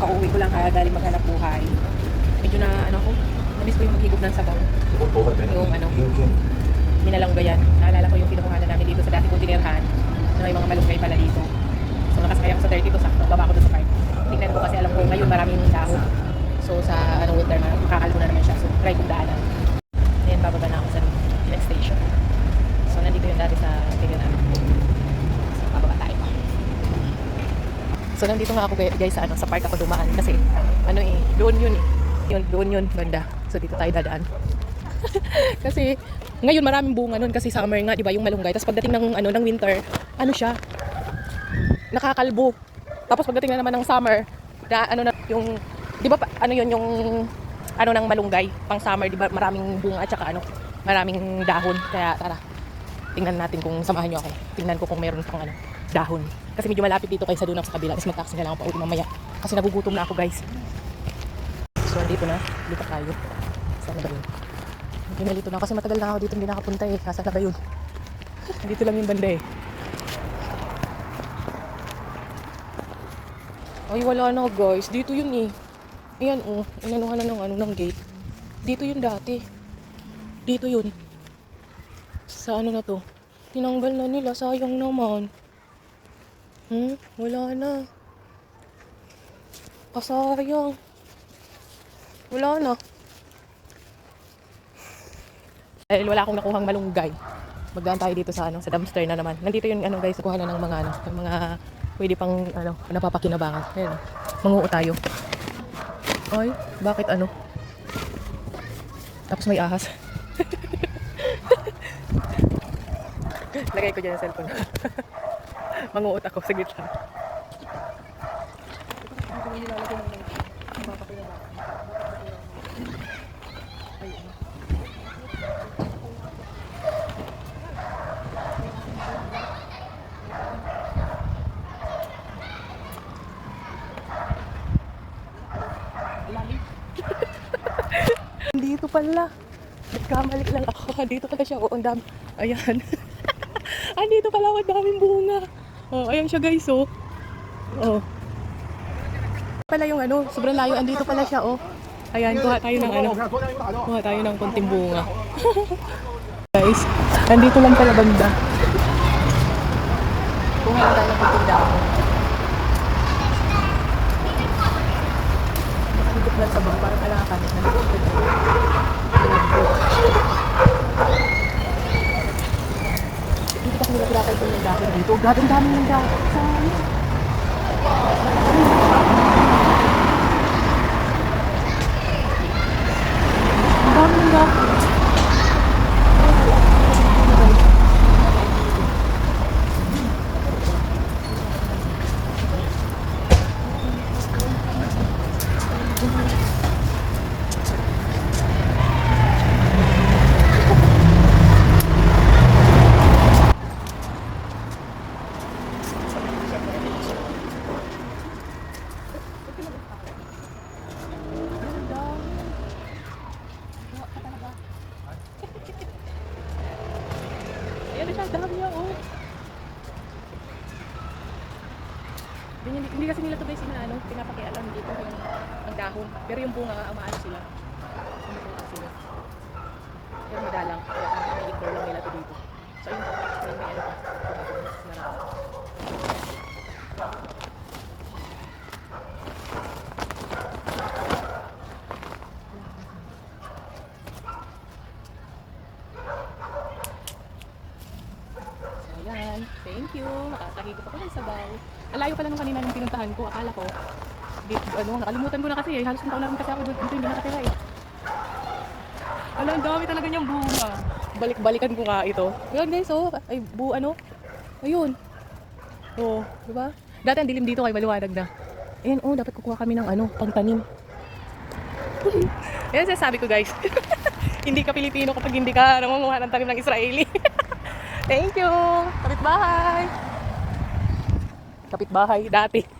Kauwi ko lang ha, galing maghanap buhay. Medyo na, ano ko, namiss ko yung maghigop ng sabaw. Yung ano, minalangga yan. Naalala ko yung kinukuhanan namin dito sa dati kong tinirhan na may mga malunggay pala dito. So nakasakay ako sa 32 sakto, baba ko doon sa park. Tingnan ko kasi alam ko ngayon maraming dahon. So sa ano winter na, makakalbo na naman siya. So try kong daanan. Then bababa na ako sa next station. So nandito yung dati sa tinirhan. So bababa tayo. So nandito nga ako guy- guys sa ano sa park ako dumaan kasi ano eh doon yun eh. Yun doon yun banda. So dito tayo dadaan. kasi ngayon maraming bunga nun kasi summer nga, 'di ba, yung malunggay. Tapos pagdating ng ano ng winter, ano siya? Nakakalbo. Tapos pagdating na naman ng summer, da, ano na yung 'di ba ano yun yung ano ng malunggay pang summer, 'di ba? Maraming bunga at saka ano, maraming dahon. Kaya tara. Tingnan natin kung samahan niyo ako. Tingnan ko kung meron pang ano, dahon. Kasi medyo malapit dito kaysa doon ako sa kabila. Tapos mag-taxi na lang ako pa uwi mamaya. Kasi nagugutom na ako, guys. So, dito na. Dito tayo. Saan ba yun? Hindi na dito na. Kasi matagal na ako dito hindi nakapunta eh. Nasaan na ba yun? dito lang yung banda eh. Ay, wala na guys. Dito yun eh. Ayan oh. Inanuhan na ng ano ng gate. Dito yun dati. Dito yun. Sa ano na to? Tinanggal na nila. Sayang naman. Hmm? Wala na. Pasayang. Wala na. Dahil wala akong nakuhang malunggay. Magdaan tayo dito sa ano, sa dumpster na naman. Nandito yung ano guys, kuha na ng mga ano, ng mga pwede pang ano, napapakinabangan. Ayun. Manguo tayo. Ay, bakit ano? Tapos may ahas. Lagay ko dyan ang cellphone. Manguot ako, saglit lang. Dito pala. Nagkamali lang ako. Dito pala siya. Oo, ang dami. Ayan. Andito pala ako. Ang daming bunga. Oh, ayan siya guys, oh. Oh. Pala yung ano, sobrang layo. Andito pala siya, oh. Ayan, kuha tayo ng ano. Kuha tayo ng konting bunga. guys, andito lang pala banda. Kuha tayo ng konting damo. Nakahigop lang sa bang, parang alakan. Nalipot ko dyan. Dito kasi nila pinatay ko yung dahon dito. Grabe ang dami ng dahon. Sayang. Ang dami ng dahon. Ayan na siya, dami niya, oh. Hindi, hindi kasi nila ito guys, na ano, pinapakialam dito yung ang dahon. Pero yung bunga, ang maano sila. Umuha sila. Pero madalang, kaya parang may ignore lang nila ito dito. So ayun, may, may ano pa. Marami. Thank you. Makakahigop ako ng sabaw. Ang layo pala nung kanina nung pinuntahan ko. Akala ko, ano, nakalimutan ko na kasi eh. Halos ng taon na rin kasi ako. Dito hindi nakatira eh. Ala, ang dami talaga niyang bunga. Balik-balikan ko nga ito. Ayan guys, oh. Ay, bu, ano? Ayun. Oh, di ba? Dati ang dilim dito kay maliwanag na. Ayan, oh, dapat kukuha kami ng ano, pangtanim. Ayan, sabi ko guys. hindi ka Pilipino kapag hindi ka nangunguha ng tanim ng Israeli. Thank you! Kapitbahay! Kapitbahay, dati.